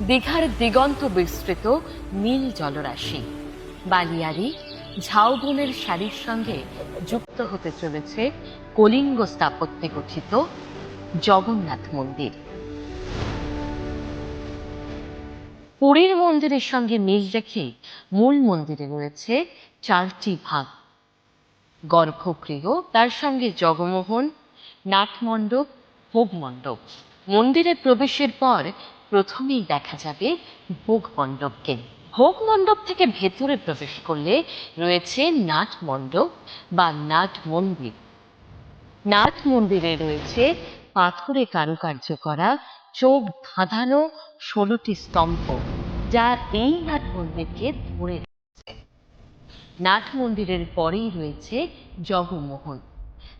দীঘার দিগন্ত বিস্তৃত নীল জলরাশি। বালিয়ারি ঝাউবনের শাড়ির সঙ্গে যুক্ত হতে চলেছে কলিঙ্গ স্থাপত্যে গঠিত জগন্নাথ মন্দির। পুরীর মন্দিরের সঙ্গে মিল রেখে মূল মন্দিরে রয়েছে চারটি ভাগ। গর্ভগৃহ, তার সঙ্গে জগমোহন, নাটমণ্ডপ ভোগ মণ্ডপ মন্দিরে প্রবেশের পর প্রথমেই দেখা যাবে ভোগ মণ্ডপকে ভোগ মণ্ডপ থেকে ভেতরে প্রবেশ করলে রয়েছে নাট মণ্ডপ বা নাট মন্দির নাট মন্দিরে রয়েছে পাথরে কারুকার্য করা, চোখ ধাঁধানো ষোলোটি স্তম্ভ যা এই নাট মন্দিরকে ধরে রেখেছে। নাট মন্দিরের পরেই রয়েছে জগমোহন,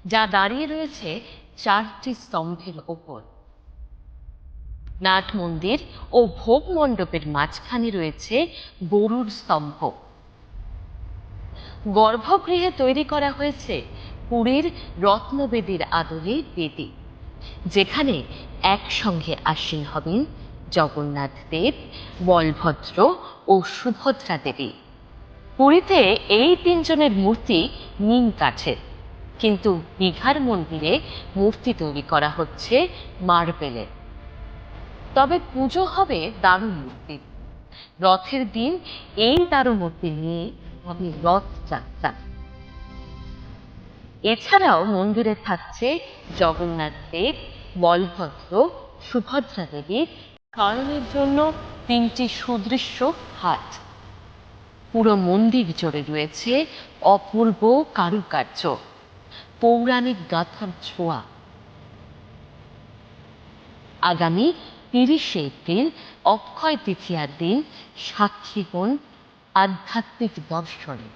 যা দাঁড়িয়ে রয়েছে চারটি স্তম্ভের ওপর। নাট মন্দির ও ভোগ মণ্ডপের মাঝখানে রয়েছে গরুর স্তম্ভ। গর্ভগৃহে তৈরি করা হয়েছে পুরীর রত্নবেদীর আদলে বেদী, যেখানে একসঙ্গে আসীন হবেন জগন্নাথ দেব, বলভদ্র ও সুভদ্রা দেবী। পুরীতে এই তিনজনের মূর্তি নিম কাঠের কিন্তু দীঘার মন্দিরে মূর্তি তৈরি করা হচ্ছে মার্বেলের। তবে পুজো হবে দারুণ মূর্তির রথের দিন এই দারুণ মূর্তি নিয়ে হবে রথযাত্রা এছাড়াও মন্দিরে থাকছে জগন্নাথ দেব, বলভদ্র, সুভদ্রা দেবীর কারণের জন্য তিনটি সুদৃশ্য হাট। পুরো মন্দির জুড়ে রয়েছে অপূর্ব কারুকার্য, পৌরাণিক গাথার ছোঁয়া। আগামী তিরিশে এপ্রিল অক্ষয় তৃতীয়ার দিন সাক্ষী হন আধ্যাত্মিক দর্শনে।